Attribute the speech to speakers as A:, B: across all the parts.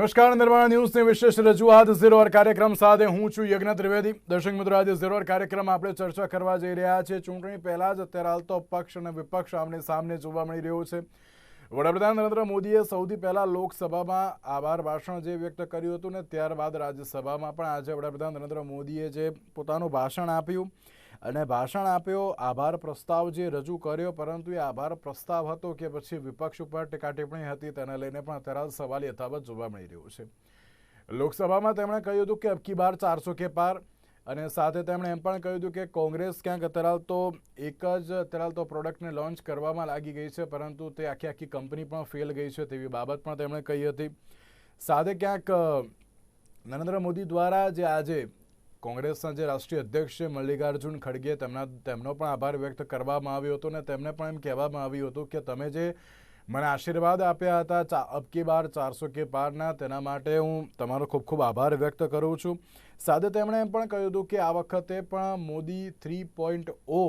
A: નમસ્કાર, નિર્માણ ન્યૂઝની વિશેષ રજૂઆત. ઝીરો અવર કાર્યક્રમ સાથે હું છું યજ્ઞ ત્રિવેદી. દર્શક મિત્રો, આજે ઝીરો અવર કાર્યક્રમ આપણે ચર્ચા કરવા જઈ રહ્યા છે ચૂંટણી પહેલા જ અત્યારે હાલ પક્ષ અને વિપક્ષ આમને સામને જોવા મળી રહ્યો છે. વડાપ્રધાન નરેન્દ્ર મોદીએ સૌથી પહેલાં લોકસભામાં આભાર ભાષણ જે વ્યક્ત કર્યું હતું ને, ત્યારબાદ રાજ્યસભામાં પણ આજે વડાપ્રધાન નરેન્દ્ર મોદીએ જે પોતાનું ભાષણ આપ્યું. અને ભાષણ આપ્યો, આભાર પ્રસ્તાવ જે રજૂ કર્યો, પરંતુ એ આભાર પ્રસ્તાવ હતો કે પછી વિપક્ષ ઉપર ટીકા ટિપ્પણી હતી, તેને લઈને પણ અત્યારે સવાલ યથાવત જોવા મળી રહ્યો છે. લોકસભામાં તેમણે કહ્યું હતું કે અબકી બાર ચારસો કે પાર, અને સાથે તેમણે એમ પણ કહ્યું હતું કે કોંગ્રેસ ક્યાંક અત્યારે તો એક જ, અત્યારે તો પ્રોડક્ટને લોન્ચ કરવામાં લાગી ગઈ છે, પરંતુ તે આખી આખી કંપની પણ ફેલ ગઈ છે તેવી બાબત પણ તેમણે કહી હતી. સાથે ક્યાંક નરેન્દ્ર મોદી દ્વારા જે આજે કોંગ્રેસના જે રાષ્ટ્રીય અધ્યક્ષ છે મલ્લિકાર્જુન ખડગે તેમના તેમનો પણ આભાર વ્યક્ત કરવામાં આવ્યો હતો અને તેમને પણ એમ કહેવામાં આવ્યું હતું કે તમે જે મને આશીર્વાદ આપ્યા હતા ચા કે બાર ચારસો કે પારના, તેના માટે હું તમારો ખૂબ ખૂબ આભાર વ્યક્ત કરું છું. સાથે તેમણે એમ પણ કહ્યું હતું કે આ વખતે પણ મોદી થ્રી પોઈન્ટ ઓ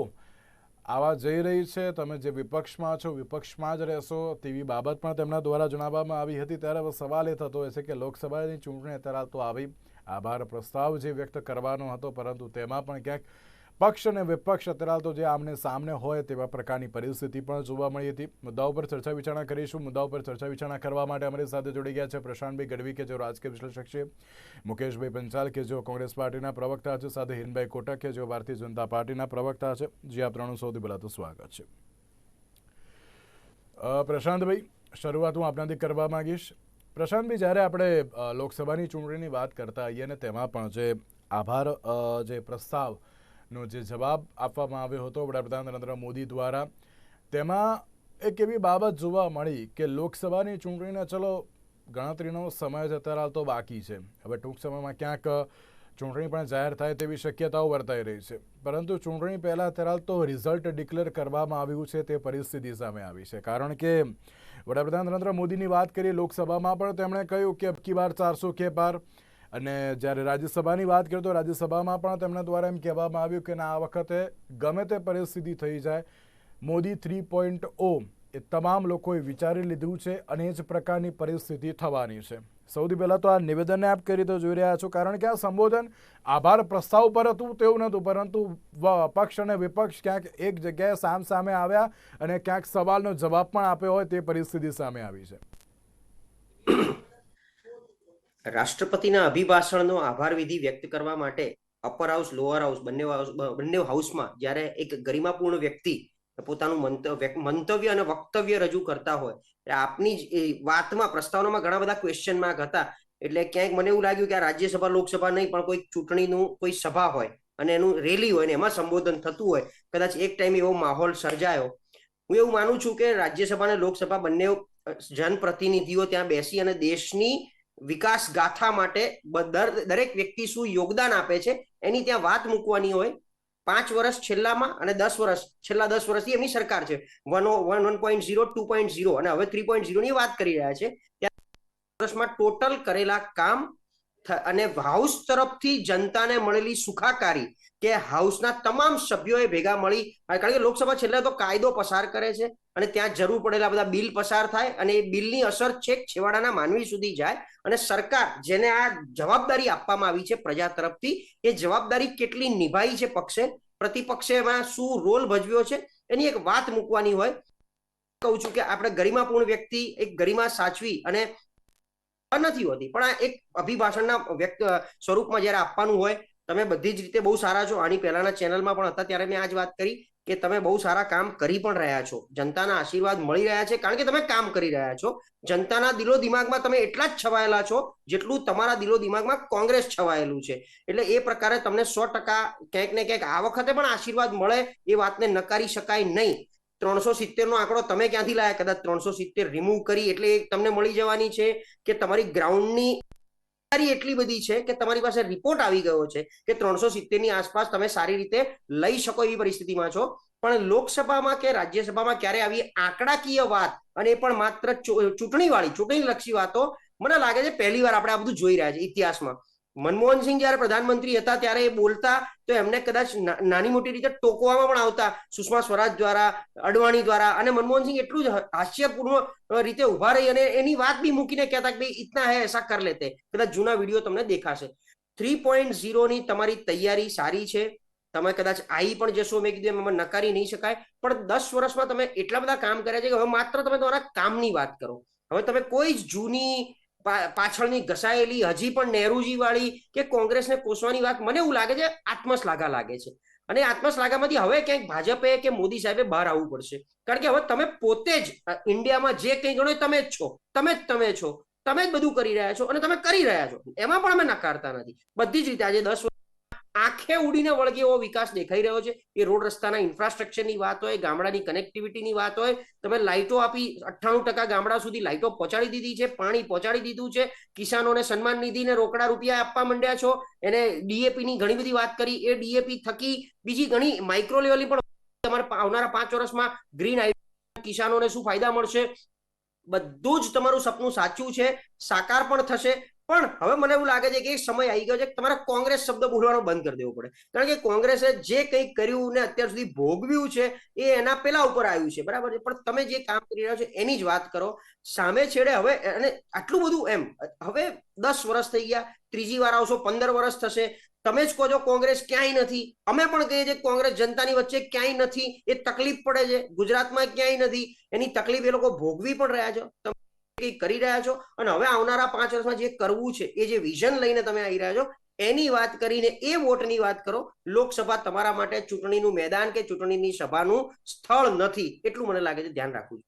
A: આવા જઈ રહી છે. તમે જે વિપક્ષમાં છો, વિપક્ષમાં જ રહેશો તેવી બાબત પણ તેમના દ્વારા જણાવવામાં આવી હતી. ત્યારે સવાલ એ થતો હોય છે કે લોકસભાની ચૂંટણી અત્યારે તો આવી આભાર. પ્રસ્તાવ જે વ્યક્ત કરવાનો હતો, પરંતુ તેમાં પણ ક્યાંક પક્ષ અને વિપક્ષ અત્યારે તો જે આમને સામને હોય તેવા પ્રકારની પરિસ્થિતિ પણ જોવા મળી હતી. મુદ્દાઓ પર ચર્ચા વિચારણા કરીશું. મુદ્દાઓ પર ચર્ચા વિચારણા કરવા માટે અમારી સાથે જોડી ગયા છે પ્રશાંતભાઈ ગઢવી કે જેઓ રાજકીય વિશ્લેષક છે, મુકેશભાઈ પંચાલ કે જેઓ કોંગ્રેસ પાર્ટીના પ્રવક્તા છે, સાથે હિરનભાઈ કોટક કે જેઓ ભારતીય જનતા પાર્ટીના પ્રવક્તા છે. જે આ ત્રણનું સૌથી પહેલાં તો સ્વાગત છે. પ્રશાંતભાઈ, શરૂઆત હું આપનાથી કરવા માંગીશ. પ્રશાંતભાઈ જ્યારે આપણે લોકસભાની ચૂંટણીની વાત કરતા હોઈએ અને તેમાં પણ જે આભાર જે પ્રસ્તાવનો જે જવાબ આપવામાં આવ્યો હતો વડાપ્રધાન નરેન્દ્ર મોદી દ્વારા, તેમાં એક એવી બાબત જોવા મળી કે લોકસભાની ચૂંટણીને, ચલો ગણતરીનો સમય જ અત્યારે હાલ તો બાકી છે. હવે ટૂંક સમયમાં ક્યાંક ચૂંટણી પણ જાહેર થાય તેવી શક્યતાઓ વર્તાઈ રહી છે. પરંતુ ચૂંટણી પહેલાં અત્યારે તો રિઝલ્ટ ડિક્લેર કરવામાં આવ્યું છે તે પરિસ્થિતિ સામે આવી છે. કારણ કે વડાપ્રધાન નરેન્દ્ર મોદીની વાત કરીએ લોકસભામાં પણ તેમણે કહ્યું કે અબકી બાર ચારસો કે પાર અને જ્યારે રાજ્યસભાની વાત કરીએ તો રાજ્યસભામાં પણ તેમના દ્વારા એમ કહેવામાં આવ્યું કે ના, આ વખતે ગમે તે પરિસ્થિતિ થઈ જાય, મોદી થ્રી પોઈન્ટ ઓ એ તમામ લોકોએ વિચારી લીધું છે અને એ જ પ્રકારની પરિસ્થિતિ થવાની છે. સૌથી પહેલાં તો આ નિવેદનને આપ કરી તો જોઈ રહ્યા છો? કારણ કે આ સંબોધન આભાર પ્રસ્તાવ પર હતું, તેવું નહોતું, પરંતુ પક્ષ અને વિપક્ષ ક્યાંક એક જગ્યાએ સામ સામે આવ્યા અને ક્યાંક સવાલનો જવાબ પણ આપ્યો હોય તે પરિસ્થિતિ સામે આવી છે.
B: રાષ્ટ્રપતિના અભિભાષણનો આભાર વિધિ વ્યક્ત કરવા માટે અપર હાઉસ લોઅર હાઉસ બંને બંને હાઉસમાં જ્યારે એક ગરિમાપૂર્ણ વ્યક્તિ પોતાનું મંતવ્ય અને વક્તવ્ય રજૂ કરતા હોય આપની જ વાતમાં, પ્રસ્તાવનામાં ઘણા બધા ક્વેશ્ચન માર્ક હતા. એટલે ક્યાંક મને એવું લાગ્યું કે આ રાજ્યસભા, લોકસભા નહીં, પણ કોઈ ચૂંટણીનું કોઈ સભા હોય અને એનું રેલી હોય ને એમાં સંબોધન થતું હોય, કદાચ એક ટાઈમ એવો માહોલ સર્જાયો. હું એવું માનું છું કે રાજ્યસભા અને લોકસભા બંને જનપ્રતિનિધિઓ ત્યાં બેસી અને દેશની વિકાસ ગાથા માટે દરેક વ્યક્તિ શું યોગદાન આપે છે, એની ત્યાં વાત મૂકવાની હોય પાંચ વર્ષ છેલ્લામાં અને દસ વર્ષ, છેલ્લા દસ વર્ષથી એમની સરકાર છે. One one one point zero, two point zero અને હવે થ્રી પોઈન્ટ ઝીરોની વાત કરી રહ્યા છે. વર્ષમાં ટોટલ કરેલા કામ અને હાઉસ તરફથી જનતાને મળેલી સુખાકારી કે હાઉસના તમામ સભ્યોએ ભેગા મળી કારણ કે લોકસભા છેલ્લે તો કાયદો પસાર કરે છે, અને ત્યાં જરૂર પડેલા બધા બિલ પસાર થાય, અને એ બિલની અસર છેક છેવાડાના માનવી સુધી જાય, અને સરકાર જેને આ જવાબદારી આપવામાં આવી છે પ્રજા તરફથી, એ જવાબદારી કેટલી નિભાઈ છે પક્ષે? પ્રતિપક્ષે એમાં શું રોલ ભજવ્યો છે? એની એક વાત મૂકવાની હોય. કહું છું કે આપણે ગરિમાપૂર્ણ વ્યક્તિ, એક ગરિમા સાચવી અને નથી હોતી. પણ આ એક અભિભાષણના વ્યક્ત સ્વરૂપમાં જ્યારે આપવાનું હોય તમે બધી જ રીતે બહુ સારા છો. આની પહેલાના ચેનલમાં પણ હતા, ત્યારે મેં આજ વાત કરી કે તમે બહુ સારા કામ કરી પણ રહ્યા છો. જનતાના આશીર્વાદ મળી રહ્યા છે, કારણ કે તમે કામ કરી રહ્યા છો. જનતાના દિલો દિમાગમાં તમે એટલા જ છવાયેલા છો જેટલું તમારા દિલો દિમાગમાં કોંગ્રેસ છવાયેલું છે. એટલે એ પ્રકારે તમને સો ટકા ક્યાંક ને ક્યાંક આ વખતે પણ આશીર્વાદ મળે એ વાતને નકારી શકાય નહીં. ત્રણસો સિત્તેર નો આંકડો તમે ક્યાંથી લાયા? કદાચ ત્રણસો સિત્તેર રિમૂવ કરી એટલે તમને મળી જવાની છે કે તમારી ગ્રાઉન્ડની તૈયારી એટલી બધી છે કે તમારી પાસે રિપોર્ટ આવી ગયો છે કે ત્રણસો સિત્તેરની આસપાસ તમે સારી રીતે લઈ શકો એવી પરિસ્થિતિમાં છો. પણ લોકસભામાં કે રાજ્યસભામાં ક્યારે આવી આંકડાકીય વાત અને એ પણ માત્ર ચૂંટણીવાળી ચૂંટણી લક્ષી વાતો મને લાગે છે પહેલી વાર આપણે આ બધું જોઈ રહ્યા છે ઇતિહાસમાં. મનમોહનસિંહ જયારે પ્રધાનમંત્રી હતા ત્યારે એ બોલતા, તો એમને કદાચ નાની મોટી રીતે ટોકવામાં પણ આવતા, સુષ્મા સ્વરાજ દ્વારા, અડવાણી દ્વારા, અને મનમોહનસિંહ એટલું જ હાસ્યપૂર્ણ રીતે ઊભા રહી અને એની વાત બી મૂકીને કહેતા કે ભાઈ, ઇતના હે, એસા કર લેતે. કદાચ જૂના વીડિયો તમને દેખાશે. થ્રી પોઈન્ટ ઝીરોની તમારી તૈયારી સારી છે. તમે કદાચ આવી પણ જશો, મેં કીધું એમ નકારી નહીં શકાય. પણ દસ વર્ષમાં તમે એટલા બધા કામ કર્યા છે કે હવે માત્ર તમે તમારા કામની વાત કરો. હવે તમે કોઈ જ જૂની પાછળની ઘસાયેલી હજી પણ નહેરુજી વાળી કે કોંગ્રેસને કોસવાની વાત મને એવું લાગે છે, આત્મશ્લાઘા લાગે છે. અને આત્મશ્લાઘામાંથી હવે ક્યાંક ભાજપે કે મોદી સાહેબે બહાર આવવું પડશે. કારણ કે હવે તમે પોતે જ ઇન્ડિયામાં જે કંઈ ગણો તમે જ છો. તમે જ તમે છો. તમે જ બધું કરી રહ્યા છો અને તમે કરી રહ્યા છો. એમાં પણ અમે નકારતા નથી. બધી જ રીતે આજે દસ આંખે ઉડીને વળગે એવો વિકાસ દેખાઈ રહ્યો છે. એ રોડ રસ્તાના ઇન્ફ્રાસ્ટ્રક્ચરની વાત હોય, ગામડાની કનેક્ટિવિટીની વાત હોય, તમે લાઇટો આપી અઠ્ઠાણું ટકા ગામડા સુધી લાઇટો પહોંચાડી દીધી છે, પાણી પહોંચાડી દીધું છે. કિસાનોને સન્માન નિધિને રોકડા રૂપિયા આપવા માંડ્યા છો. એને ડીએપી ની ઘણી બધી વાત કરી. એ ડીએપી થકી બીજી ઘણી માઇક્રો લેવલની પણ તમારે આવનારા પાંચ વર્ષમાં ગ્રીન કિસાનોને શું ફાયદા મળશે? બધું જ તમારું સપનું સાચું છે. સાકાર પણ થશે. પણ હવે મને એવું લાગે છે કે સમય આવી ગયો છે તમારે કોંગ્રેસ શબ્દ બોલવાનો બંધ કરી દેવો પડે. કારણ કે કોંગ્રેસે જે કંઈ કર્યું ને અત્યાર સુધી ભોગવ્યું છે, એ એના પેલા ઉપર આવ્યું છે. બરાબર છે? પણ તમે જે કામ કરી રહ્યા છો એની જ વાત કરો. સામે છેડે હવે અને આટલું બધું એમ, હવે દસ વર્ષ થઈ ગયા, ત્રીજી વાર આવશો, પંદર વર્ષ થશે. તમે જ કહો છો કોંગ્રેસ ક્યાંય નથી. અમે પણ કહીએ છીએ કોંગ્રેસ જનતાની વચ્ચે ક્યાંય નથી. એ તકલીફ પડે છે. ગુજરાતમાં ક્યાંય નથી. એની તકલીફ એ લોકો ભોગવી પણ રહ્યા છો. તમે કરી રહ્યા છો અને હવે આવનારા પાંચ વર્ષમાં જે કરવું છે, એ જે વિઝન લઈને તમે આવી રહ્યા છો, એની વાત કરીને, એ વોટની વાત કરો, લોકસભા તમારા માટે ચૂંટણીનું મેદાન કે ચૂંટણીની સભાનું સ્થળ નથી, એટલું મને લાગે છે, ધ્યાન રાખવું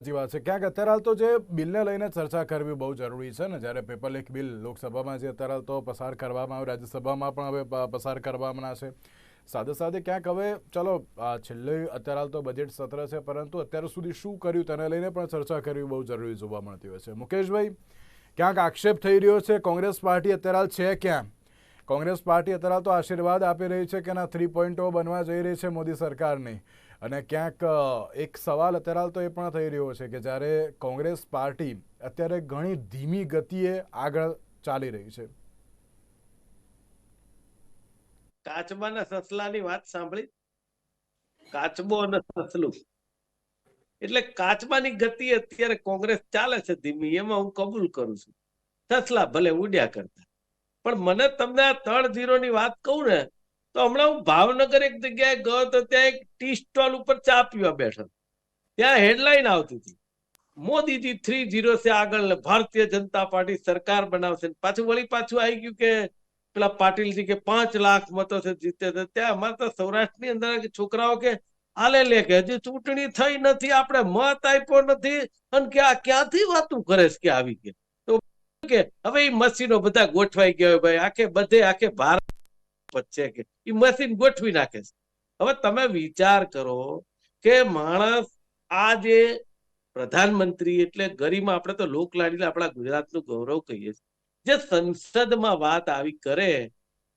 A: સાચી વાત છે. ક્યાંક અત્યારે હાલ તો જે બિલને લઈને ચર્ચા કરવી બહુ જરૂરી છે ને, જ્યારે પેપર લેખ બિલ લોકસભામાં જે અત્યારે હાલ તો પસાર કરવામાં આવ્યું રાજ્યસભામાં પણ હવે પસાર કરવામાં છે સાથે સાથે ક્યાંક હવે, ચલો છેલ્લે અત્યારે હાલ તો બજેટ સત્ર છે, પરંતુ અત્યાર સુધી શું કર્યું તેને લઈને પણ ચર્ચા કરવી બહુ જરૂરી જોવા મળતી હોય છે. મુકેશભાઈ, ક્યાંક આક્ષેપ થઈ રહ્યો છે, કોંગ્રેસ પાર્ટી અત્યારે હાલ છે ક્યાં? કોંગ્રેસ પાર્ટી અત્યારે તો આશીર્વાદ આપી રહી છે કે ના થ્રી પોઈન્ટો બનવા જઈ રહી છે મોદી સરકારની. અને ક્યાંક એક સવાલ અત્યારે તો એ પણ થઈ રહ્યો છે કે જ્યારે કોંગ્રેસ પાર્ટી અત્યારે ઘણી ધીમી ગતિએ આગળ ચાલી રહી છે.
C: કાચબાના સસલાની વાત સાંભળી? કાચબો અને સસલું. એટલે કાચબાની ગતિ અત્યારે કોંગ્રેસ ચાલે છે ધીમી, એમાં હું કબૂલ કરું છું. સસલા ભલે ઉડ્યા કરતા. પણ મને તમને આ ત્રણ ઝીરો ની વાત કહું ને, તો હમણાં હું ભાવનગર એક જગ્યાએ ગયો તો ત્યાં એક ટી સ્ટોલ ઉપર ચા પીવા બેઠો. ત્યાં હેડલાઇન આવતી હતી. મોદીજી થ્રી ઝીરો છે આગળ ભારતીય જનતા પાર્ટી સરકાર બનાવશે પાછું વળી પાછું આવી ગયું કે પેલા પાટીલજી કે પાંચ લાખ મતો છે જીતે છે. ત્યાં અમારે તો સૌરાષ્ટ્રની અંદર છોકરાઓ કે આલે લે કે હજી ચૂંટણી થઈ નથી, આપણે મત આપ્યો નથી. અને કે આ ક્યાંથી વાતું કરે છે કે આવી કે? તો કે હવે એ મશીનો બધા ગોઠવાઈ ગયા હોય ભાઈ. આખે બધે આખે ભારત છે કે. એ મશીન ગોઠવી નાખે છે. હવે તમે વિચાર કરો કે માણસ આ જે પ્રધાનમંત્રી એટલે ગરિમા, આપણે તો લોકલાડીલા આપણા ગુજરાતનું ગૌરવ કહીએ છીએ. જે સંસદમાં વાત આવી કરે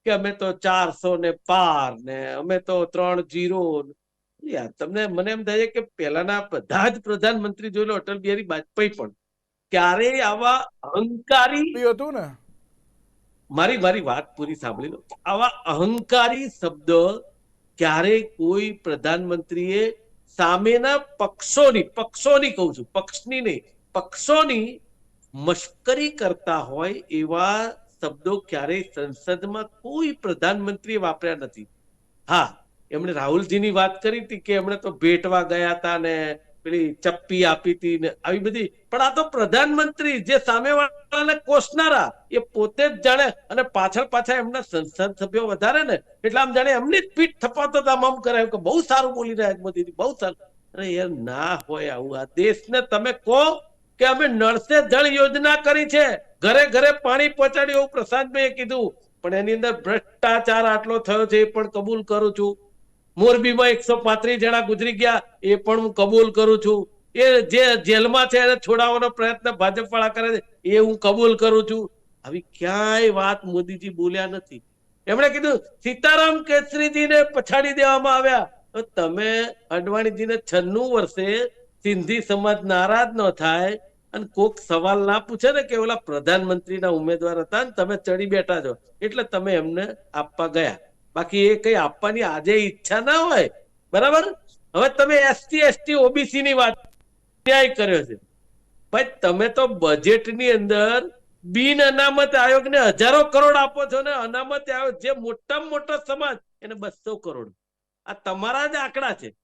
C: કે અમે તો ચારસો ને પાર ને અમે તો ત્રણ જીરો યાર તમને મને એમ થાય કે પહેલાના બધા જ પ્રધાનમંત્રી જોઈ લો અટલ બિહારી વાજપેયી પણ. ક્યારેય આવા અહંકારી
A: હતું ને.
C: મારી મારી વાત પૂરી સાંભળી લો. આવા અહંકારી શબ્દ ક્યારેય કોઈ પ્રધાનમંત્રીએ સામેના પક્ષોની પક્ષોની કહું છું પક્ષની નહીં પક્ષોની મશ્કરી કરતા હોય એવા શબ્દો ક્યારેય સંસદમાં કોઈ પ્રધાનમંત્રી વાપર્યા નથી. હા, એમણે રાહુલજીની વાત કરી હતી કે એમણે તો ભેટવા ગયા હતા ને પેલી ચપ્પી આપી હતી ને આવી બધી. પણ આ તો પ્રધાનમંત્રી જે સામેવાળાને કોસનારા, એ પોતે જ જાણે અને પાછળ પાછળ એમના સંસદ સભ્યો વધારે ને, એટલે આમ જાણે એમની જ પીઠ થપાતો આમ આમ કરાયું કે બહુ સારું બોલી રહ્યા મોદીજી બહુ સારું. અરે યાર, ના હોય આવું. આ દેશને તમે કહો કે અમે નળસે જળ યોજના કરી છે. ઘરે ઘરે પાણી પહોંચાડ્યું એવું પ્રશાંતભાઈએ કીધું. પણ એની અંદર ભ્રષ્ટાચાર આટલો થયો છે એ પણ કબૂલ કરું છું. મોરબીમાં એકસો પાંત્રીસ જણા ગુજરી ગયા, એ પણ હું કબૂલ કરું છું. એ જે જેલમાં છે એને છોડાવવાનો પ્રયત્ન ભાજપ વાળા કરે છે, એ હું કબૂલ કરું છું. આવી ક્યાંય વાત મોદીજી બોલ્યા નથી. એમણે કીધું, સીતારામ કેસરીજીને પછાડી દેવામાં આવ્યા. તો તમે અડવાણીજીને છન્નું વર્ષે સિંધી સમાજ નારાજ ન થાય અને કોક સવાલ ના પૂછે ને કે ઓલા પ્રધાનમંત્રીના ઉમેદવાર હતા ને તમે ચડી બેઠા છો. એટલે તમે એમને આપવા ગયા. બાકી એ કઈ આપવાની આજે ઈચ્છા ના હોય. બરાબર? હવે તમે એસટી એસટી, ઓબીસી ની વાત ન્યાય કર્યો છે. ભાઈ, તમે તો બજેટની અંદર બિન અનામત આયોગને હજારો કરોડ આપો છો ને અનામત આયોગ જે મોટામાં મોટો સમાજ એને બસો કરોડ. આ તમારા જ આંકડા છે.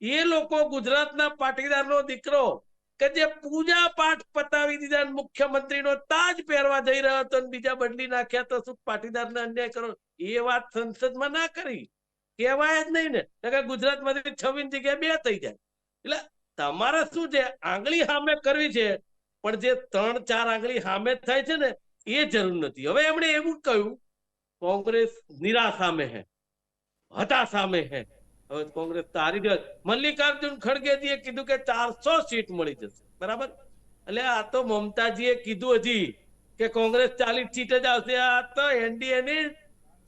C: એ લોકો ગુજરાતના પાટીદારનો દીકરો કે જે પૂજા પાઠ પતાવી દીધા મુખ્યમંત્રીનો તાજ પહેરવા જઈ રહ્યો હતો બીજા બદલી નાખ્યા તો શું પાટીદારને અન્યાય કરો? એ વાત સંસદમાં ના કરી. કહેવાય જ નહીં ને. નકર ગુજરાતમાંથી છવ્વીસ જગ્યાએ બે થઈ જાય. એટલે તમારે શું છે? આંગળી સામે કરવી છે. પણ જે ત્રણ, ચાર આંગળી સામે થાય છે ને, એ જરૂર નથી. હવે એમણે એવું કહ્યું, કોંગ્રેસ નિરાશ સામે હે હતા સામે હે. હવે કોંગ્રેસ તો હારી ગયો. મલ્લિકાર્જુન ખડગેજીએ કીધું કે ચારસો સીટ મળી જશે. બરાબર? એટલે આ તો મમતાજીએ કીધું હજી કે કોંગ્રેસ ચાલીસ સીટ જ આવશે. આ તો એનડીએ ની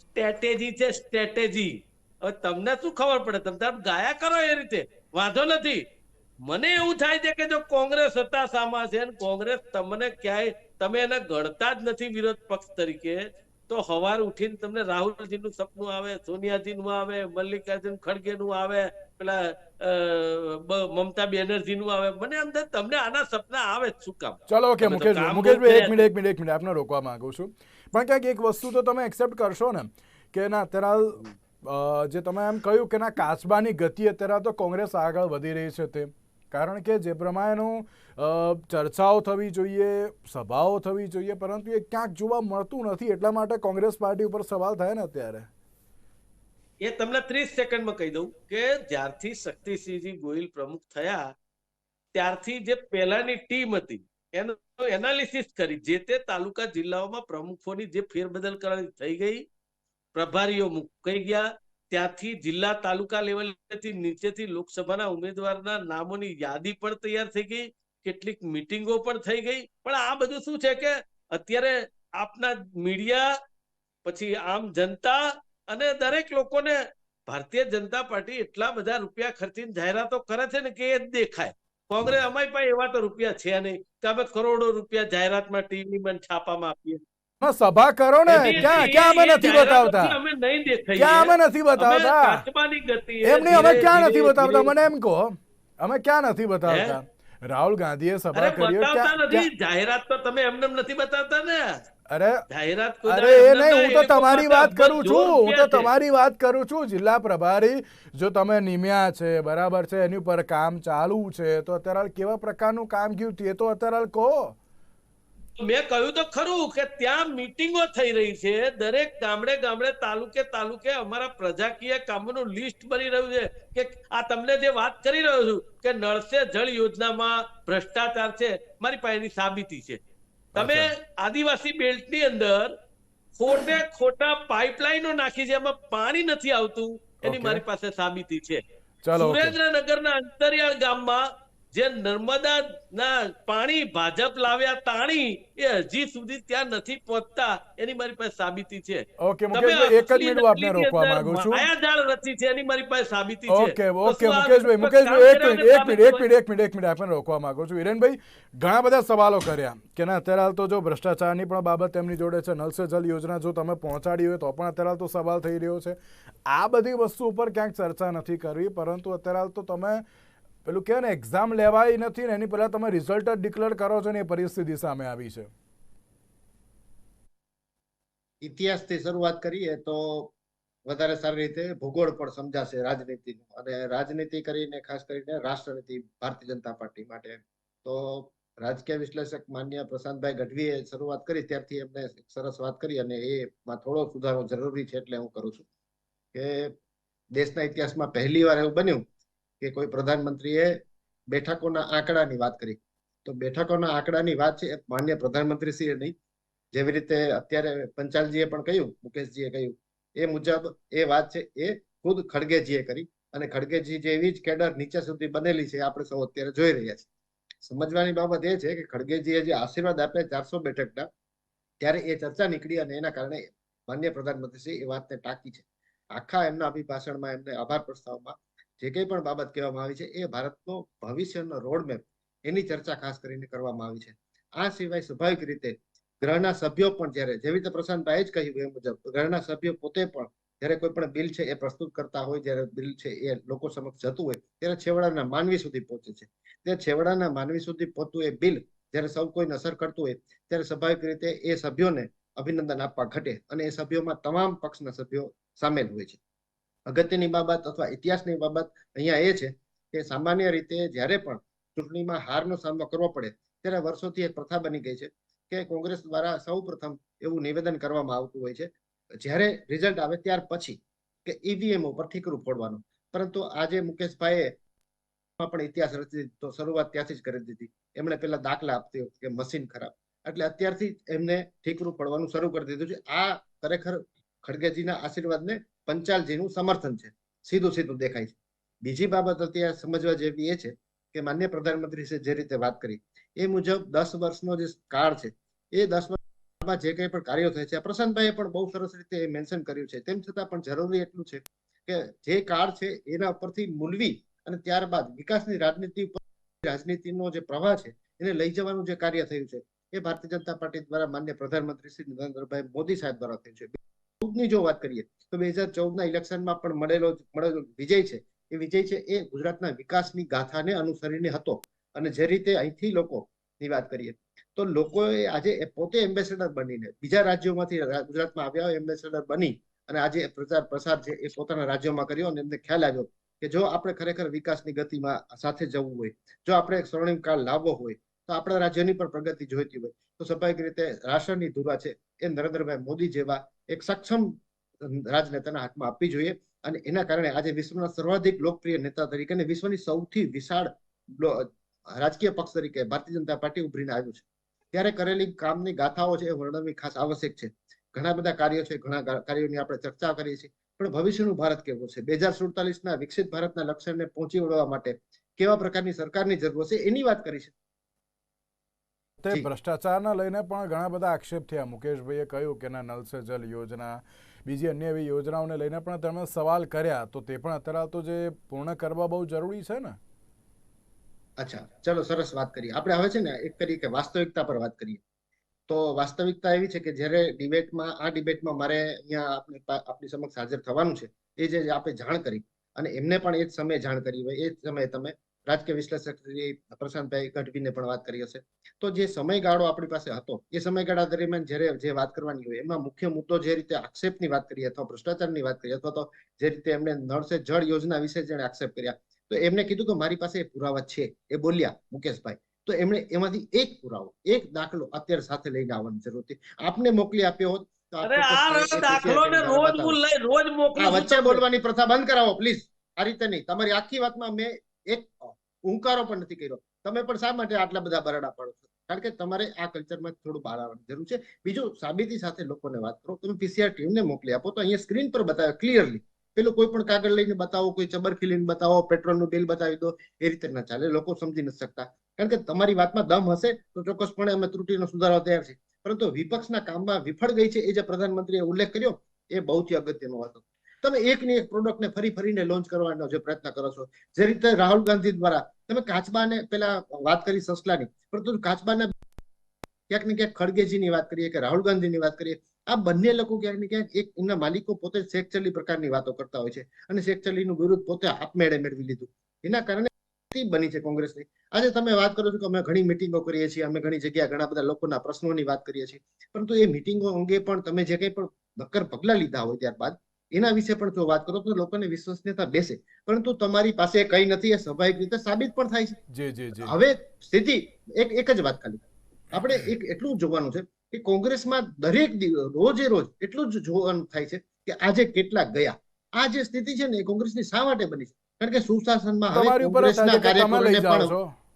C: સ્ટ્રેટેજી છે, સ્ટ્રેટેજી. હવે તમને શું ખબર પડે? તમે તમે ગાયા કરો એ રીતે. વાંધો નથી. મને એવું થાય છે કે જો કોંગ્રેસ હતાશામાં છે કોંગ્રેસ તમને ક્યાંય, તમે એને ગણતા જ નથી વિરોધ પક્ષ તરીકે તો સવાર ઉઠીને તમને રાહુલજીનું સપનું આવે સોનિયાજીનું આવે મલ્લિકાર્જુન ખડગેનું આવે પેલા મમતા બેનર્જી નું આવે. મને એમ થાય તમને આના સપના આવે શું કામ?
A: ચલો ઓકે
C: તમે
A: મુકેશભાઈ એક મિનિટ એક મિનિટ એક મિનિટ આપને રોકવા માંગુ છું. પણ ક્યાંક એક વસ્તુ તો તમે એક્સેપ્ટ કરશો ને કે ના અત્યારે જે તમે એમ કહ્યું કે ના કાચબાની ગતિ અત્યારે તો કોંગ્રેસ આગળ વધી રહી છે તે. કારણ કે જે પ્રમાણેનું ચર્ચાઓ થવી જોઈએ, સભાઓ થવી જોઈએ, પરંતુ એ ક્યાંક જોવા મળતું નથી. એટલા માટે કોંગ્રેસ પાર્ટી ઉપર સવાલ થાય ને અત્યારે.
C: એ તમને ત્રીસ સેકન્ડમાં કહી દઉં કે જ્યારથી શક્તિસિંહજી ગોહિલ પ્રમુખ થયા, ત્યારથી જે પહેલાની ટીમ હતી, એનું એનાલિસિસ કરી, જે તે તાલુકા જિલ્લાઓમાં પ્રમુખોની જે ફેરબદલ કરવાની થઈ ગઈ, પ્રભારીઓ મુકાઈ ગયા ત્યાંથી જિલ્લા તાલુકા લેવલેથી નીચેથી લોકસભાના ઉમેદવારના નામોની યાદી પણ તૈયાર થઈ ગઈ, કેટલીક મિટિંગો પણ થઈ ગઈ. પણ આ બધું શું છે કે અત્યારે આપના મીડિયા, પછી આમ જનતા અને દરેક લોકોને ભારતીય જનતા પાર્ટી એટલા બધા રૂપિયા ખર્ચીને જાહેરાતો કરે છે ને કે એ દેખાય. કોંગ્રેસ અમારી પાસે એવા તો રૂપિયા છે નહીં કે અમે કરોડો રૂપિયા જાહેરાતમાં ટીવીમાં છાપામાં આપીએ.
A: સભા કરો ને. ક્યાં ક્યાં અમે નથી બતાવતા. ક્યાં અમે નથી બતાવતા?
C: કાચબાની ગતિએ
A: એમ નહીં અમે ક્યાં નથી બતાવતા? મને એમ કહો અમે ક્યાં નથી બતાવતા? રાહુલ ગાંધીએ સભા કરી
C: જાહેરાત તો તમે એમને નથી બતાવતા ને.
A: અરે
C: જાહેરાત
A: અરે એ નહીં હું તો તમારી વાત કરું છું હું તો તમારી વાત કરું છું જિલ્લા પ્રભારી જો તમે નિમ્યા છે બરાબર છે એની ઉપર કામ ચાલુ છે તો અત્યારે કેવા પ્રકારનું કામ ગયું તે તો અત્યારે કહો.
C: મેં કહ્યું તો ખરું કે ત્યાં મીટિંગો થઈ રહી છે. દરેક ગામડે ગામડે તાલુકે તાલુકે અમારા પ્રજાકીય કામોનું લિસ્ટ બની રહ્યું છે કે આ તમને જે વાત કરી રહ્યો છું કે નળ સે જળ યોજનામાં ભ્રષ્ટાચાર છે મારી પાસેની સાબિતી છે. તમે આદિવાસી બેલ્ટની અંદર ખોટે ખોટા પાઇપલાઇનો નાખી છે એમાં પાણી નથી આવતું એની મારી પાસે સાબિતી છે. સુરેન્દ્રનગરના અંતરિયાળ ગામમાં જે નર્મદા ના પાણી ભાજપ લાવ્યા તાણી એ હજી સુધી ત્યાં નથી પહોંચતા. એની મારી પાસે સાબિતી છે.
A: ઓકે મુકેશભાઈ એક જ મિનિટ આપને રોકવા માંગુ છું.
C: માયાજાળ રચી છે એની મારી પાસે સાબિતી છે.
A: ઓકે ઓકે મુકેશભાઈ મુકેશભાઈ એક મિનિટ એક મિનિટ એક મિનિટ એક મિનિટ એક મિનિટ આપને રોકવા માંગુ છું. હિરેનભાઈ ઘણા બધા સવાલો કર્યા. કે ના અત્યારે હાલ તો જો ભ્રષ્ટાચારની પણ બાબત એમની જોડે છે નલ સે જલ યોજના જો તમે પહોંચાડી હોય તો પણ અત્યારે હાલ તો સવાલ થઈ રહ્યો છે. આ બધી વસ્તુ ઉપર ક્યાંક ચર્ચા નથી કરવી પરંતુ અત્યારે હાલ તો તમે પેલું કહે ને એક્ઝામ લેવાય નથી ને, એની પહેલા તમે રિઝલ્ટ જ ડિક્લેર કરો છો ને, એ પરિસ્થિતિ સામે આવી છે.
D: ઇતિહાસથી શરૂઆત કરીએ તો વધારે સારી રીતે ભૂગોળ પણ સમજાશે રાજનીતિનું. અને રાજનીતિ કરીને ખાસ કરીને રાષ્ટ્રનીતિ, ભારતીય જનતા પાર્ટી માટે. તો રાજકીય વિશ્લેષક માન્ય પ્રશાંતભાઈ ગઢવીએ શરૂઆત કરી, ત્યારથી એમને સરસ વાત કરી અને એમાં થોડો સુધારો જરૂરી છે એટલે હું કરું છું કે દેશના ઇતિહાસમાં પહેલી વાર એવું બન્યું કે કોઈ પ્રધાનમંત્રીએ બેઠકોના આંકડાની વાત કરી. તો બેઠકોના આંકડાની વાત છે માન્ય પ્રધાનમંત્રીશ્રીએ નહીં. જેવી રીતે અત્યારે પંચાલજીએ પણ કહ્યું, મુકેશજીએ કહ્યું, એ મુજબ એ વાત છે, એ ખુદ ખડગેજીએ કરી. અને ખડગેજી જેવી જ કેડર નીચે સુધી બનેલી છે આપણે સૌ અત્યારે જોઈ રહ્યા છીએ. સમજવાની બાબત એ છે કે ખડગેજીએ જે આશીર્વાદ આપ્યા ચારસો બેઠકના, ત્યારે એ ચર્ચા નીકળી અને એના કારણે માન્ય પ્રધાનમંત્રીશ્રી એ વાતને ટાંકી છે. આખા એમના અભિભાષણમાં, એમને આભાર પ્રસ્તાવમાં જે કંઈ પણ બાબત કહેવામાં આવી છે, એ ભારતનો ભવિષ્યનો રોડમેપ એની ચર્ચા ખાસ કરીને કરવામાં આવી છે. આ સિવાય સ્વાભાવિક રીતે ગ્રહના સભ્યો પણ જ્યારે, જેવી રીતે પ્રશાંતભાઈ જ કહ્યું એ મુજબ, ગ્રહના સભ્યો પોતે પણ જ્યારે કોઈ પણ બિલ છે એ પ્રસ્તુત કરતા હોય, જ્યારે બિલ છે એ લોકો સમક્ષ જતું હોય, ત્યારે છેવાડાના માનવી સુધી પહોંચે છે. તે છેવાડાના માનવી સુધી પહોંચતું એ બિલ જ્યારે સૌ કોઈને અસર કરતું હોય, ત્યારે સ્વાભાવિક રીતે એ સભ્યોને અભિનંદન આપવા ઘટે અને એ સભ્યોમાં તમામ પક્ષના સભ્યો સામેલ હોય છે. અગત્યની બાબત અથવા ઇતિહાસની બાબત અહીંયા એ છે કે સામાન્ય રીતે જ્યારે પણ ચૂંટણીમાં હારનો સામનો કરવો પડે, ત્યારે વર્ષોથી એક પ્રથા બની ગઈ છે કે કોંગ્રેસ દ્વારા સૌ પ્રથમ એવું નિવેદન કરવામાં આવતું હોય છે. જ્યારે રિઝલ્ટ આવે ત્યાર પછી કે ઈવીએમ ઉપર ઠીકરું ફોડવાનું. પરંતુ આજે મુકેશભાઈએ પણ ઇતિહાસ રચી તો શરૂઆત ત્યાંથી જ કરી દીધી. એમણે પેલા દાખલા આપતી કે મશીન ખરાબ. એટલે અત્યારથી એમને ઠીકરું પડવાનું શરૂ કરી દીધું છે. આ ખરેખર ખડગેજીના આશીર્વાદને પંચાલજીનું સમર્થન છે. સીધું સીધું દેખાય છે. બીજી બાબત અત્યારે સમજવા જેવી એ છે કે માન્ય પ્રધાનમંત્રી જે રીતે વાત કરી, એ મુજબ દસ વર્ષનો જે કાળ છે, એ દસ વર્ષમાં જે કંઈ પણ કાર્યો થાય છે પ્રશાંતભાઈએ પણ બહુ સરસ રીતે મેન્શન કર્યું છે. તેમ છતાં પણ જરૂરી એટલું છે કે જે કાળ છે એના ઉપરથી મૂલવી અને ત્યારબાદ વિકાસની રાજનીતિ ઉપર રાજનીતિનો જે પ્રવાહ છે, એને લઈ જવાનું જે કાર્ય થયું છે, એ ભારતીય જનતા પાર્ટી દ્વારા માન્ય પ્રધાનમંત્રી શ્રી નરેન્દ્રભાઈ મોદી સાહેબ દ્વારા થયું છે. ચૌદની જો વાત કરીએ તો બે હજાર ચૌદના ઇલેક્શનમાં પણ મળેલો મળેલો વિજય છે. એ વિજય છે એ ગુજરાતના વિકાસની ગાથાને અનુસરીને હતો. અને જે રીતે અહીંથી લોકોની વાત કરીએ તો લોકોએ આજે પોતે એમ્બેસેડર બનીને, બીજા રાજ્યોમાંથી ગુજરાતમાં આવ્યા એમ્બેસેડર બની અને આજે પ્રચાર પ્રસાર છે એ પોતાના રાજ્યોમાં કર્યો અને એમને ખ્યાલ આવ્યો કે જો આપણે ખરેખર વિકાસની ગતિમાં સાથે જવું હોય, જો આપણે સ્વર્ણિમ કાળ લાવવો હોય, તો આપણા રાજ્યની પણ પ્રગતિ જોઈતી હોય. તો સ્વાભાવિક રીતે રાષ્ટ્રની ધુરા છે એ નરેન્દ્રભાઈ મોદી જેવા એક સક્ષમ રાજનેતાના હાથમાં આપવી જોઈએ. અને એના કારણે આજે વિશ્વના સર્વાધિક લોકપ્રિય નેતા તરીકે અને વિશ્વની સૌથી વિશાળ રાજકીય પક્ષ તરીકે ભારતીય જનતા પાર્ટી ઉભરીને આવ્યું છે. ત્યારે કરેલી કામની ગાથાઓ છે એ વર્ણવવી ખાસ આવશ્યક છે. ઘણા બધા કાર્યો છે ઘણા કાર્યોની આપણે ચર્ચા કરીએ છીએ. પણ ભવિષ્યનું ભારત કેવું છે? બે હજાર સુડતાલીસ ના વિકસિત ભારતના લક્ષ્યને પહોંચી વળવા માટે કેવા પ્રકારની સરકારની જરૂર છે એની વાત કરી છે
A: તે ભ્રષ્ટાચારના લઈને પણ ઘણા બધા આક્ષેપ થયા. મુકેશભાઈએ કહ્યું કે ના નલ સે જલ યોજના બીજી અન્ય એવી યોજનાઓને લઈને પણ તેમણે સવાલ કર્યા. તો તે પણ અત્યારે તો જે પૂર્ણ કરવા બહુ જરૂરી છે ને?
D: અચ્છા, ચલો સરસ વાત કરીએ આપણે હવે છે ને એક કરીએ કે વાસ્તવિકતા પર વાત કરીએ. તો વાસ્તવિકતા એવી છે કે જ્યારે ડિબેટમાં, આ ડિબેટમાં મારે અહીંયા આપણે આપની સમક્ષ હાજર થવાનું છે, એ જે આપણે જાણ કરી, અને એમને પણ એ જ સમયે જાણ કરી હોય, એ જ સમયે તમે રાજકીય વિશ્લેષક શ્રી પ્રશાંતભાઈ ગઢવીને પણ વાત કરી હશે. તો જે સમયગાળો આપણી પાસે હતો એ સમયગાળા દરમિયાન જ્યારે જે વાત કરવાની હોય એમાં મુખ્ય મુદ્દો જે રીતે આક્ષેપની વાત કરીએ અથવા ભ્રષ્ટાચારની વાત કરીએ અથવા તો જે રીતે એમણે નળ સે જળ યોજના વિશે જેણે આક્ષેપ કર્યા તો એમને કીધું કે મારી પાસે પુરાવા છે એ બોલ્યા મુકેશભાઈ. તો એમણે એમાંથી એક પુરાવો એક દાખલો અત્યારે સાથે લઈને આવવાની જરૂર હતી. આપને મોકલી આપ્યો હોત
C: રોજ મોકલું
D: વચ્ચે બોલવાની પ્રથા બંધ કરાવો પ્લીઝ. આ રીતે નહીં. તમારી આખી વાતમાં મેં એક હુંકારો પણ નથી કર્યો. તમે પણ શા માટે આટલા બધા બરાડા પાડો છો? કારણ કે તમારે આ કલ્ચરમાં થોડું બહાર આવવાની જરૂર છે. બીજું, સાબિતી સાથે લોકોને વાત કરો. તમે પીસીઆર ટીમને મોકલી આપો તો અહીંયા સ્ક્રીન પર બતાવે ક્લિયરલી પેલું કોઈ પણ કાગળ લઈને બતાવો, કોઈ ચબરખી લઈને બતાવો પેટ્રોલનું બિલ બતાવી દો, એ રીતે ના ચાલે. લોકો સમજી નથી શકતા. કારણ કે તમારી વાતમાં દમ હશે તો ચોક્કસપણે અમે ત્રુટીનો સુધારો તૈયાર છે પરંતુ વિપક્ષના કામમાં વિફળ ગઈ છે એ જે પ્રધાનમંત્રીએ ઉલ્લેખ કર્યો, એ બહુ જ અગત્યનો હતો. તમે એકની એક પ્રોડક્ટને ફરી ફરીને લોન્ચ કરવાનો જે પ્રયત્ન કરો છો. જે રીતે રાહુલ ગાંધી દ્વારા તમે કાચબાને પેલા વાત કરી સસલાની, પરંતુ કાચબાના ક્યાંક ને ક્યાંક ખડગેજીની વાત કરીએ કે રાહુલ ગાંધીની વાત કરીએ, આ બંને લોકો ક્યાંક ને ક્યાંક એક એમના માલિકો પોતે શેખચલ્લી પ્રકારની વાતો કરતા હોય છે અને શેખચલ્લીનું વિરુદ્ધ પોતે હાથમેળે મેળવી લીધું. એના કારણે બની છે કોંગ્રેસની. આજે તમે વાત કરો છો કે અમે ઘણી મિટિંગો કરીએ છીએ, અમે ઘણી જગ્યાએ ઘણા બધા લોકોના પ્રશ્નોની વાત કરીએ છીએ, પરંતુ એ મિટિંગો અંગે પણ તમે જે કંઈ પણ નક્કર પગલા લીધા હોય ત્યારબાદ એના વિશે પણ જો વાત કરો તો લોકોને વિશ્વસનીયતા બેસે. પરંતુ તમારી પાસે કઈ નથી એ સ્વાભાવિક રીતે સાબિત પણ થાય છે. હવે સ્થિતિ એક એક જ વાત ખાલી. આપણે એક એટલું જોવાનું છે કે કોંગ્રેસમાં દરેક રોજે રોજ એટલું જ જોવાનું થાય છે કે આજે કેટલા ગયા. આ જે સ્થિતિ છે ને એ કોંગ્રેસની શા માટે બની છે? કારણ કે સુશાસનમાં હવે કોંગ્રેસના કાર્યકરોને પણ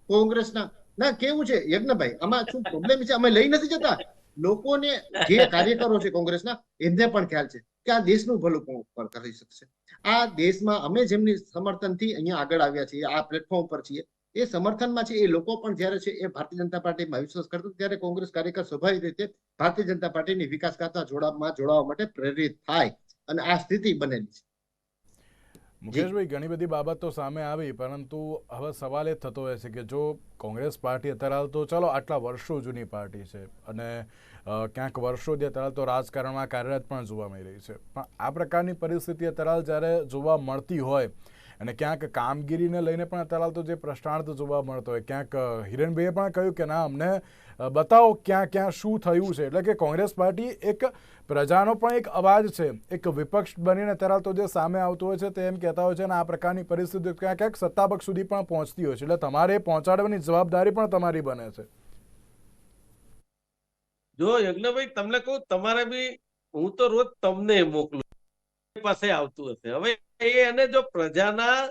D: કોંગ્રેસના ના કેવું છે યજ્ઞભાઈ આમાં શું પ્રોબ્લેમ છે? અમે લઈ નથી જતા. લોકોને જે કાર્યકરો છે કોંગ્રેસના એમને પણ ખ્યાલ છે. કે આ દેશનું ભલું કોણ ઉપર કરી શકશે. આ દેશમાં અમે જેમની સમર્થનથી અહીંયા આગળ આવ્યા છીએ, આ પ્લેટફોર્મ પર છીએ, એ સમર્થનમાં છે, એ લોકો પણ જ્યારે છે, એ ભારતીય જનતા પાર્ટીમાં વિશ્વાસ કરતો ત્યારે કોંગ્રેસ કાર્યકર સ્વાભાવિક રીતે ભારતીય જનતા પાર્ટીની વિકાસ કરતા જોડામાં જોડાવા માટે પ્રેરિત થાય. અને આ સ્થિતિ બનેલી છે.
A: મુકેશભાઈ ઘણી બધી બાબતો સામે આવી પરંતુ હવે સવાલ એ થતો હોય છે કે જો કોંગ્રેસ પાર્ટી અત્યારે હાલ તો ચાલો આટલા વર્ષો જૂની પાર્ટી છે અને ક્યાંક વર્ષોથી અત્યારે તો રાજકારણમાં કાર્યરત પણ જોવા મળી રહી છે. પણ આ પ્રકારની પરિસ્થિતિ અત્યારે જ્યારે જોવા મળતી હોય અને ક્યાંક કામગીરીને લઈને પણ અત્યારે હાલ તો જે પ્રશ્નાર્થ જોવા મળતો હોય ક્યાંક અ, હિરણભાઈએ પણ કહ્યું કે ના અમને બતાવો ક્યાં ક્યાં શું થયું છે. એટલે કે કોંગ્રેસ પાર્ટી એક પ્રજાનો પણ એક અવાજ છે એક વિપક્ષ બનીને અત્યારે તો જે સામે આવતું હોય છે તે એમ કહેતા હોય છે અને આ પ્રકારની પરિસ્થિતિ ક્યાંક ક્યાંક સત્તાપક્ષ સુધી પણ પહોંચતી હોય છે. એટલે તમારે પહોંચાડવાની જવાબદારી પણ તમારી બને છે.
C: જો યજ્ઞભાઈ તમને કહું તમારે બી હું તો રોજ તમને મોકલું પાસે આવતું હશે. હવે એ એને જો પ્રજાના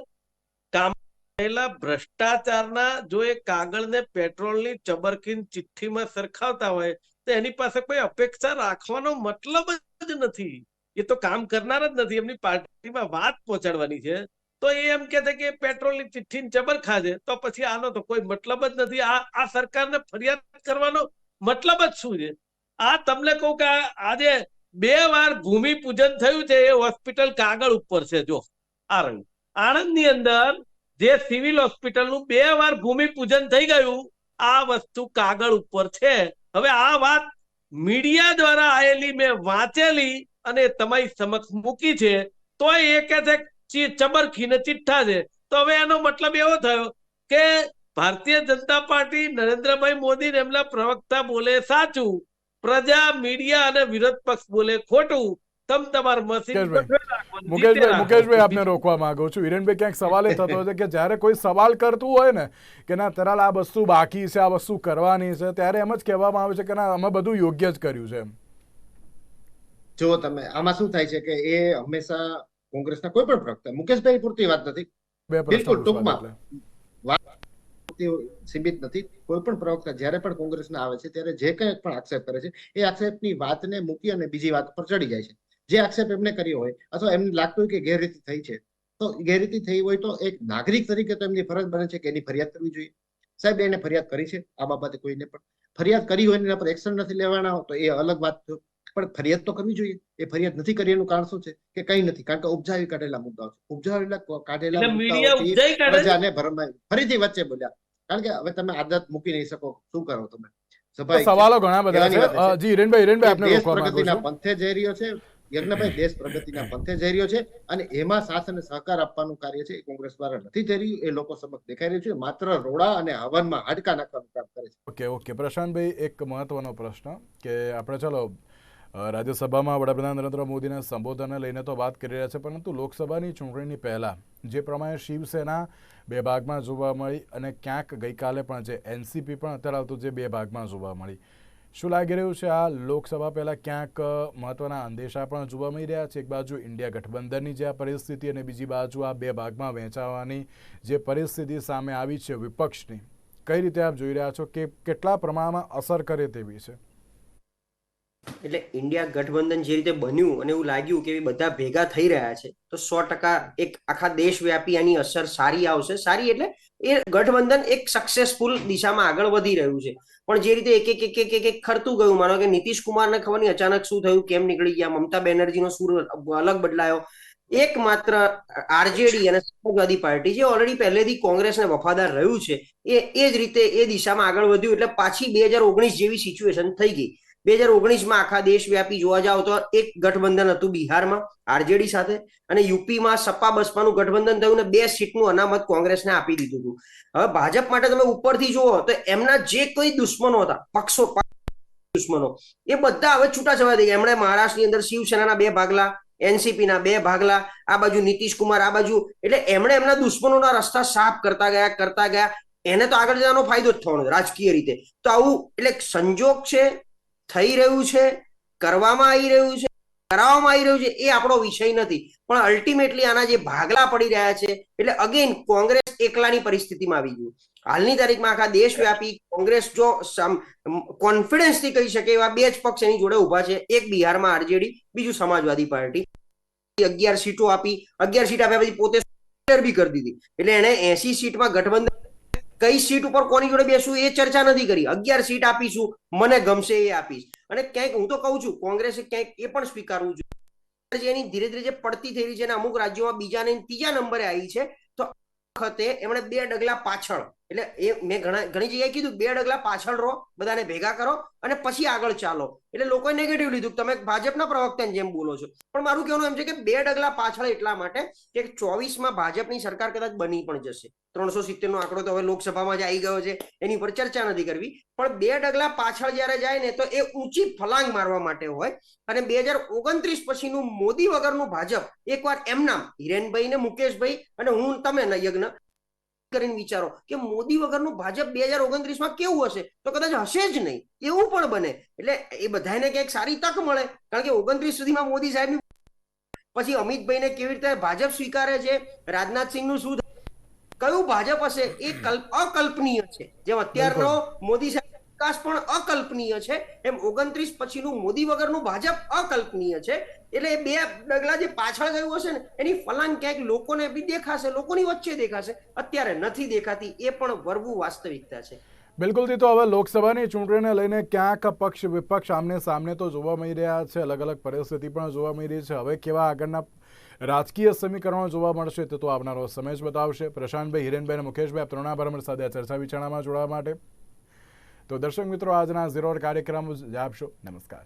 C: કામ થયેલા ભ્રષ્ટાચારના જો એ કાગળને પેટ્રોલની ચબરકીન ચિઠ્ઠીમાં સરખાવતા હોય, તો એની પાસે કોઈ અપેક્ષા રાખવાનો મતલબ જ નથી. એ તો કામ કરનાર જ નથી, એમની પાર્ટીમાં વાત પહોંચાડવાની છે. તો એ એમ કે છે કે પેટ્રોલની ચિઠ્ઠી ચબરખા છે, તો પછી આનો તો કોઈ મતલબ જ નથી. આ આ સરકારને ફરિયાદ કરવાનો મતલબ જ શું છે? આ તમને કહું કે આજે બે વાર ભૂમિ પૂજન થયું છે, એ હોસ્પિટલ કાગળ ઉપર છે, જો, આણંદ. આણંદની અંદર જે સિવિલ હોસ્પિટલનું બે વાર ભૂમિ પૂજન થઈ ગયું, આ વસ્તુ કાગળ ઉપર છે. હવે આ વાત મીડિયા દ્વારા આયેલી, મેં વાંચેલી અને તમારી સમક્ષ મૂકી છે તો એ કે છે ચબરખીને ચિઠ્ઠા છે. તો હવે એનો મતલબ એવો થયો કે ભારતીય જનતા પાર્ટી નરેન્દ્રભાઈ મોદી એમના પ્રવક્તા બોલે સાચું પ્રજા મીડિયા અને વિરોધ પક્ષ બોલે ખોટું. તમ તમાર મશીન
A: મુકેશભાઈ, મુકેશભાઈ આપને રોકવા માંગુ છું. હિરેનભાઈ ક્યાંક સવાલ એ થતો છે કે જ્યારે કોઈ સવાલ કરતું હોય ને કે ના તરાલ આ વસ્તુ બાકી છે આ વસ્તુ કરવાની છે ત્યારે એમ જ કહેવામાં આવે છે કે ના અમે બધું યોગ્ય જ કર્યું છે એમ.
D: જો તમે આમાં શું થાય છે કે એ હંમેશા કોંગ્રેસના કોઈ પણ પ્રવક્તા મુકેશભાઈ પૂરતી વાત નથી. બિલકુલ, ટૂંકમાં.
A: એટલે.
D: સીમિત નથી. કોઈ પણ પ્રવક્તા જ્યારે પણ કોંગ્રેસના આવે છે ત્યારે જે કંઈ પણ આક્ષેપ કરે છે એ આક્ષેપની વાતને મૂકી અને બીજી વાત પર ચડી જાય છે. જે આક્ષેપ એમને કર્યો હોય અથવા એમને લાગતું હોય કે ગેરરીતિ થઈ છે તો ગેરરીતિ થઈ હોય તો એક નાગરિક તરીકે તો એમની ફરજ બને છે કે એની ફરિયાદ કરવી જોઈએ. સાહેબ એને ફરિયાદ કરી છે? આ બાબતે કોઈને પણ. ફરિયાદ કરી હોય એના પર એક્શન નથી લેવાના હોય તો એ અલગ વાત થયો પણ ફરિયાદ તો કરવી જોઈએ. એ ફરિયાદ નથી કરી એનું કારણ શું છે? કે કઈ નથી. કારણ કે ઉપજાવી કાઢેલા મુદ્દાઓ છે. ઉપજાવેલા કાઢેલા. પ્રજાને ભરમાય ફરીથી વચ્ચે બોલ્યા. કારણ કે હવે તમે આદત મૂકી નહીં શકો. શું કરો તમે.
A: સવાલો ઘણા બધા છે. જી હિરેનભાઈ હિરેનભાઈ આપને
D: દેશ પ્રગતિના પંથે જઈ રહ્યો છે. યજ્ઞભાઈ દેશ પ્રગતિના પંથે જઈ રહ્યો છે અને એમાં સાથ અને સહકાર આપવાનું કાર્ય છે કોંગ્રેસ દ્વારા નથી થઈ રહ્યું. એ લોકો સમક્ષ દેખાઈ રહ્યું છે. માત્ર રોડા અને હવનમાં હાડકા નાખવાનું કામ કરે છે.
A: Okay okay. પ્રશાંતભાઈ એક મહત્વનો પ્રશ્ન કે આપણે ચલો રાજ્યસભામાં વડાપ્રધાન નરેન્દ્ર મોદીના સંબોધનને લઈને તો વાત કરી રહ્યા છે, પરંતુ લોકસભાની ચૂંટણીની પહેલાં જે પ્રમાણે શિવસેના બે ભાગમાં જોવા મળી અને ક્યાંક ગઈકાલે પણ જે એનસીપી પણ અત્યારે આવતું જે બે ભાગમાં જોવા મળી. શું લાગી રહ્યું છે આ લોકસભા પહેલાં ક્યાંક મહત્ત્વના અંદેશા પણ જોવા મળી રહ્યા છે? એક બાજુ ઇન્ડિયા ગઠબંધનની જે આ પરિસ્થિતિ અને બીજી બાજુ આ બે ભાગમાં વહેંચાવાની જે પરિસ્થિતિ સામે આવી છે વિપક્ષની. કઈ રીતે આપ જોઈ રહ્યા છો કે કેટલા પ્રમાણમાં અસર કરે તેવી છે?
B: એટલે ઇન્ડિયા ગઠબંધન જે રીતે બન્યું અને એવું લાગ્યું કે બધા ભેગા થઈ રહ્યા છે, તો સો ટકા એક આખા દેશ વ્યાપી આની અસર સારી આવશે. સારી એટલે એ ગઠબંધન એક સક્સેસફુલ દિશામાં આગળ વધી રહ્યું છે. પણ જે રીતે એક એક એક એક એક એક ખરતું ગયું. માનો કે નીતિશ કુમારને ખબર નહીં અચાનક શું થયું, કેમ નીકળી ગયા, મમતા બેનર્જીનો સુર અલગ બદલાયો. એકમાત્ર આરજેડી અને સમાજવાદી પાર્ટી જે ઓલરેડી પહેલેથી કોંગ્રેસને વફાદાર રહ્યું છે, એ એ જ રીતે એ દિશામાં આગળ વધ્યું. એટલે પાછી બે હજાર ઓગણીસ જેવી સિચ્યુએશન થઈ ગઈ. બે હજાર ઓગણીસમાં આખા દેશવ્યાપી જોવા જાવ તો એક ગઠબંધન હતું બિહારમાં, આરજેડી સાથે, અને યુપીમાં સપા બસપાનું ગઠબંધન થયું ને બે સીટનું અનામત કોંગ્રેસને આપી દીધું હતું. હવે ભાજપ માટે તમે ઉપરથી જુઓ તો એમના જે કોઈ દુશ્મનો હતા, પક્ષો દુશ્મનો, એ બધા હવે છૂટા થઈ ગયા એમણે મહારાષ્ટ્રની અંદર શિવસેનાના બે ભાગલા, એનસીપીના બે ભાગલા, આ બાજુ નીતિશ કુમાર આ બાજુ, એટલે એમણે એમના દુશ્મનોના રસ્તા સાફ કરતા ગયા કરતા ગયા. એને તો આગળ જવાનો ફાયદો જ થવાનો રાજકીય રીતે. તો આવું, એટલે સંજોગ છે થઈ રહ્યું છે, કરવામાં આવી રહ્યું છે, કરાવવામાં આવી રહ્યું છે, એ આપણો વિષય નથી. પણ અલ્ટિમેટલી આના જે ભાગલા પડી રહ્યા છે, એટલે અગેન કોંગ્રેસ એકલાની પરિસ્થિતિમાં આવી ગયું. હાલની તારીખમાં આખા દેશવ્યાપી કોંગ્રેસ જો કોન્ફિડન્સથી કહી શકે એવા બે જ પક્ષ એની જોડે ઊભા છે, એક બિહારમાં આરજેડી, બીજું સમાજવાદી પાર્ટી. અગિયાર સીટો આપી, અગિયાર સીટ આપ્યા પછી પોતે બી કરી દીધી. એટલે એને એસી સીટમાં ગઠબંધન કઈ સીટ ઉપર કોની જોડે બેસું એ ચર્ચા નથી કરી. અગિયાર સીટ આપીશું, મને ગમશે એ આપીશ. અને ક્યાંક, હું તો કહું છું, કોંગ્રેસે ક્યાંક એ પણ સ્વીકારવું જોઈએ. એની ધીરે ધીરે જે પડતી થઈ રહી છે અને અમુક રાજ્યોમાં બીજા ને ત્રીજા નંબરે આવી છે, તો વખતે એમણે બે ડગલા પાછળ એટલે એ મેં ઘણા, ઘણી જગ્યાએ કીધું, બે ડગલા પાછળ રહો, બધાને ભેગા કરો અને પછી આગળ ચાલો. એટલે લોકોએ નેગેટિવ લીધું. તમે ભાજપના પ્રવક્તાને જેમ બોલો છો. પણ મારું કહેવાનું એમ છે કે બે ડગલા પાછળ એટલા માટે કે ચોવીસમાં ભાજપની સરકાર કદાચ બની પણ જશે. ત્રણસો સિત્તેર નો આંકડો તો હવે લોકસભામાં જ આવી ગયો છે. એની પર ચર્ચા નથી કરવી. પણ બે ડગલા પાછળ જ્યારે જાય ને તો એ ઊંચી ફલાંગ મારવા માટે હોય. અને બે હજાર ઓગણત્રીસ પછીનું મોદી વગરનું ભાજપ એકવાર એમનામ, હિરેનભાઈ ને મુકેશભાઈ અને હું, તમે યજ્ઞ કરીને વિચારો કે મોદી વગરનું ભાજપ બે હજાર ઓગણત્રીસમાં કેવું હશે? તો કદાચ હશે જ નહીં. એવું પણ બને. એટલે એ બધાને ક્યાંક સારી તક મળે. કારણ કે ઓગણત્રીસ સુધીમાં મોદી સાહેબ પછી અમિતભાઈને કેવી રીતે ભાજપ સ્વીકારે છે? રાજનાથસિંહનું શું કયું ભાજપ હશે? એ કલ્પ અકલ્પનીય છે. જેમ અત્યારનો મોદી સાહેબ વિકાસ પણ અકલ્પનીય છે. એમ ઓગણત્રીસ પછીનું મોદી વગરનું ભાજપ અકલ્પનીય છે. એટલે બે ડગલા જે પાછળ ગયું હશે ને, એની ફલાંગ ક્યાંક લોકોને બી દેખાશે, લોકોની વચ્ચે દેખાશે. અત્યારે નથી દેખાતી, એ પણ વરવું વાસ્તવિકતા છે.
A: બિલકુલથી તો હવે લોકસભાની ચૂંટણીને લઈને ક્યાંક પક્ષ વિપક્ષ આમને સામને તો જોવા મળી રહ્યા છે, અલગ અલગ પરિસ્થિતિ પણ જોવા મળી રહી છે. હવે કેવા આગળના રાજકીય સમીકરણો જોવા મળશે તે તો આવનારો સમય જ બતાવશે. પ્રશાંતભાઈ, હિરેનભાઈ અને મુકેશભાઈ આપ ત્રણા બરાબર સાથે ચર્ચા વિચારણામાં જોડાવા માટે. તો દર્શક મિત્રો આજના ઝીરો કાર્યક્રમ જ આપશો નમસ્કાર.